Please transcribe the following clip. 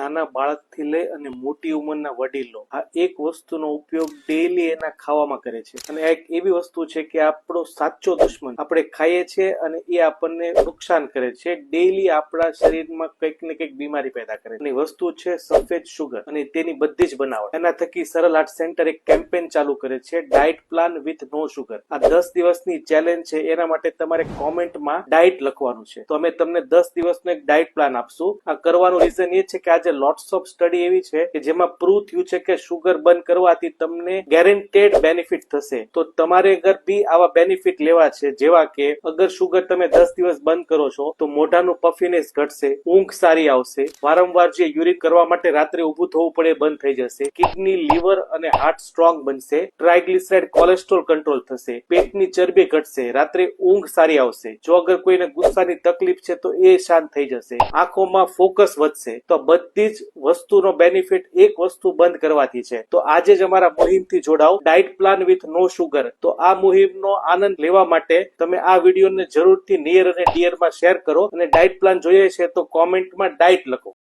નાના બાળકથી લઈ અને મોટી ઉંમરના વડીલો. આ એક વસ્તુનો ઉપયોગ ડેઈલી એના ખાવામાં કરે છે. અને આ એક એવી વસ્તુ છે કે આપણો સાચો દુશ્મન આપણે ખાઈએ છીએ અને એ આપણને નુકસાન કરે છે. ડેઈલી આપણા શરીરમાં કંઈક ને કંઈક બીમારી પેદા કરે છે. વસ્તુ છે સફેદ શુગર અને તેની બધી જ બનાવટ. એના થકી સરળ આર્ટ સેન્ટર એક કેમ્પેન ચાલુ કરે છે. Diet plan with no sugar આ દસ દિવસની ચેલેન્જ છે. એના માટે તમારે કોમેન્ટમાં ડાયટ લખવાનું છે. તો અમે તમને દસ દિવસનો એક ડાયટ પ્લાન આપશું. આ કરવાનું રીઝન એ છે કે આજે લોટ્સ ઓફ સ્ટડી એવી છે કે જેમાં પ્રૂવ થયું છે કે શુગર બંધ કરવાથી તમને ગેરેન્ટેડ બેનિફિટ થશે. તો તમારે અગર બી આવા બેનિફિટ લેવા છે, જેવા કે અગર શુગર તમે દસ દિવસ બંધ કરો છો, તો મોઢાનું પફીનેસ ઘટશે, ઊંઘ સારી આવશે. વારંવાર જે યુરિન કરવા માટે રાત્રે ઊભું થવું પડે બંધ થઈ જશે. કિડની, લીવર અને હાર્ટ સ્ટ્રોંગ બનશે. ટ્રાયગ્લિસરાઇડ કોલેસ્ટ્રોલ કંટ્રોલ થશે. પેટની ચરબી ઘટશે. રાત્રે ઊંઘ સારી આવશે. જો અગર કોઈને ગુસ્સાની તકલીફ છે, તો એ શાંત થઈ જશે. આંખોમાં ફોકસ વધશે. તો આ બધી જ વસ્તુનો બેનિફિટ એક વસ્તુ બંધ કરવાથી છે. તો આજે જ અમારા મુહિમથી જોડાઓ. Diet plan with no sugar તો આ મુહિમનો આનંદ લેવા માટે તમે આ વિડીયોને જરૂરથી નિયર અને ડિયરમાં શેર કરો અને ડાયટ પ્લાન જોઈએ છે તો કોમેન્ટમાં ડાયટ લખો.